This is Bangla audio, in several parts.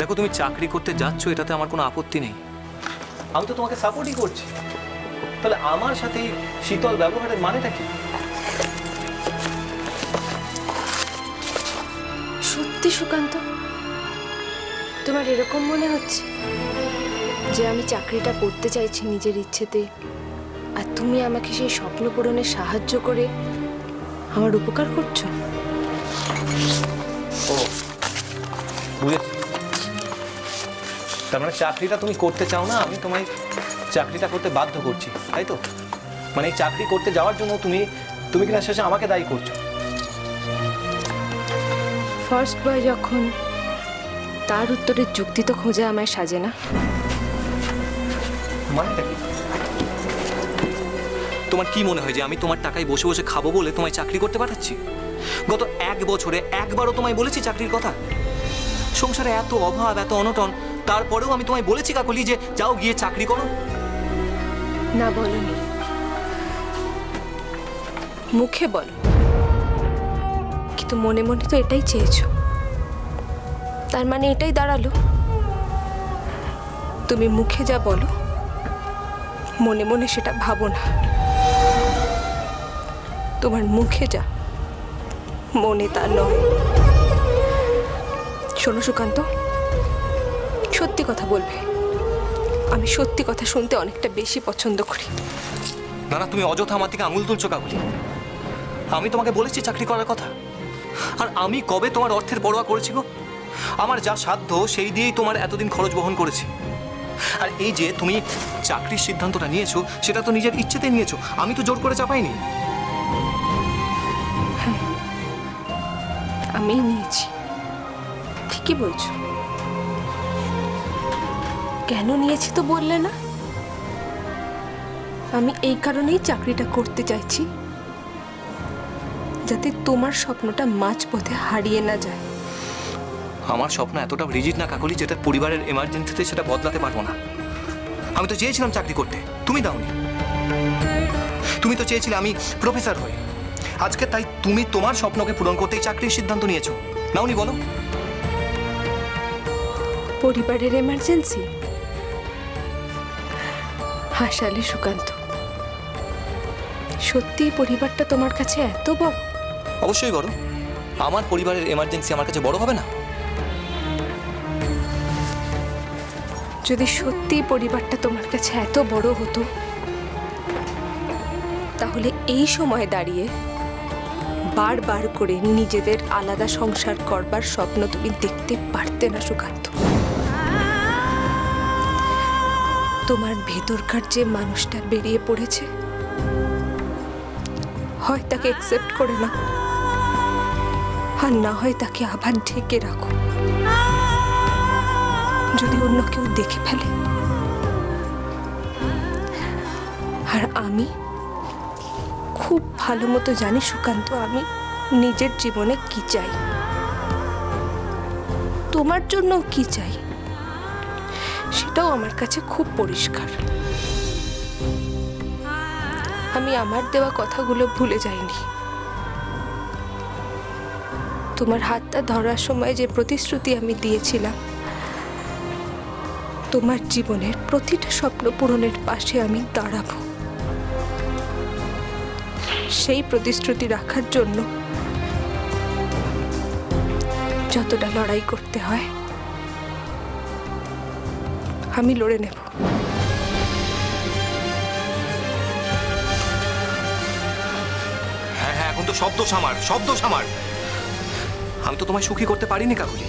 দেখো তুমি চাকরি করতে যাচ্ছ এটাতে আমার কোনো আপত্তি নেই। আমি তো তোমাকে সাপোর্টই করছি। তাহলে আমার সাথে শীতল ব্যবহারের মানেটা কি? সত্যি সুকান্ত? তোমার এরকম মনে হচ্ছে যে আমি চাকরিটা করতে চাইছি নিজের ইচ্ছেতে আর তুমি আমাকে সেই স্বপ্ন পূরণে সাহায্য করে আমার উপকার করছ? ও বুঝেছি। তার মানে চাকরিটা তুমি করতে চাও না আমি তোমায় চাকরিটা করতে বাধ্য করছি তাই তো? মানে এই চাকরি করতে যাওয়ার জন্য তুমি তুমি কিনা শেষে আমাকে দায়ী করছ। ফার্স্ট বয় যখন তার উত্তরের যুক্তি তো খোঁজা আমায় সাজে না। মানেটা কি? তোমার কি মনে হয় যে আমি তোমার টাকায় বসে বসে খাব বলে তোমায় চাকরি করতে পাঠাচ্ছি? গত এক বছরে একবারও তোমায় বলেছি চাকরির কথা। সংসারে এত অভাব এত অনটন তারপরেও আমি তোমায় বলেছি, কাকলি, যে যাও গিয়ে চাকরি করো। না, বলনি। মুখে বলো। কিন্তু মনে মনে তো এটাই চেয়েছো। তার মানে এটাই দাঁড়াল। তুমি মুখে যা বলো, মনে মনে সেটা ভাবো না। তোমার মুখে যা, মনে তা নয়। শোনো সুকান্ত সত্যি কথা বলবে। আমি সত্যি কথা শুনতে অনেকটা বেশি পছন্দ করি। না না তুমি অযথা আমার থেকে আঙুল তুলছো কাকুলি। আমি তোমাকে বলেছি চাকরি করার কথা। আর আমি কবে তোমার অর্থের পরোয়া করেছি গো? আমার যা সাধ্য সেই দিয়েই তোমার এতদিন খরচ বহন করেছি। আর এই যে তুমি চাকরির সিদ্ধান্তটা নিয়েছো সেটা তো নিজের ইচ্ছেতে নিয়েছো। আমি তো জোর করে চাপাইনি। আমি নিয়েছি। ঠিকই বলছো। কেন নিয়েছি তো বললে না? আমি এই কারণেই চাকরিটা করতে চাইছি যাতে তোমার স্বপ্নটা মাঝপথে হারিয়ে না যায়। আমার স্বপ্ন এতটা রিজিট না কাকলি যেটা পরিবারের এমার্জেন্সিতে সেটা বদলাতে পারব না। আমি তো চেয়েছিলাম চাকরি করতে তুমি দাওনি। তুমি তো চেয়েছিলে আমি প্রফেসর হই। আজকে তাই তুমি তোমার স্বপ্নকে পূরণ করতেই চাকরির সিদ্ধান্ত নিয়েছো। নাওনি বলো। পরিবারের এমার্জেন্সি হাসালে সুকান্ত। সত্যি পরিবারটা তোমার কাছে এত বড়? অবশ্যই বড় আমার পরিবারের এমার্জেন্সি আমার কাছে বড় হবে না? যদি সত্যি পরিবারটা তোমার কাছে এত বড় হতো তাহলে এই সময় দাঁড়িয়ে বারবার করে নিজেদের আলাদা সংসার করবার স্বপ্ন তুমি দেখতে পারতে না সুকান্ত। তোমার ভেতরকার যে মানুষটা বেরিয়ে পড়েছে, হয় তাকে অ্যাকসেপ্ট করে না আর না হয় তাকে আবার ঢেকে রাখো। যদি অন্য কেউ দেখে ফেলে, আর আমি খুব ভালো মতো জানি সুকান্ত, আমি নিজের জীবনে কি চাই, তোমার জন্য কি চাই সেটাও আমার কাছে খুব পরিষ্কার। আমি আমার দেওয়া কথাগুলো ভুলে যাইনি। তোমার হাতটা ধরার সময় যে প্রতিশ্রুতি আমি দিয়েছিলাম, তোমার জীবনের প্রতিটা স্বপ্ন পূরণের পাশে আমি দাঁড়াবো। সেই প্রতিশ্রুতি রাখার জন্য যতটা লড়াই করতে হয় আমি লড়ে নেব। হ্যাঁ হ্যাঁ এখন তো শব্দ সামার শব্দ সামার আমি তো তোমায় সুখী করতে পারিনি কাকুলি।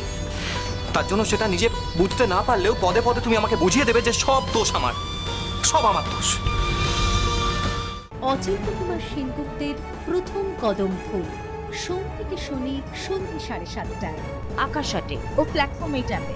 তার জন্য সেটা নিজে বুঝতে না পারলেও পদে পদে তুমি আমাকে বুঝিয়ে দেবে যে সব দোষ আমার সব আমার দোষ। অচিন্ত কুমার সেনগুপ্তের প্রথম কদম ফুল সোম থেকে শনি সন্ধ্যে সাড়ে সাতটায়। আকাশাটে ও প্ল্যাটফর্ম এইটাতে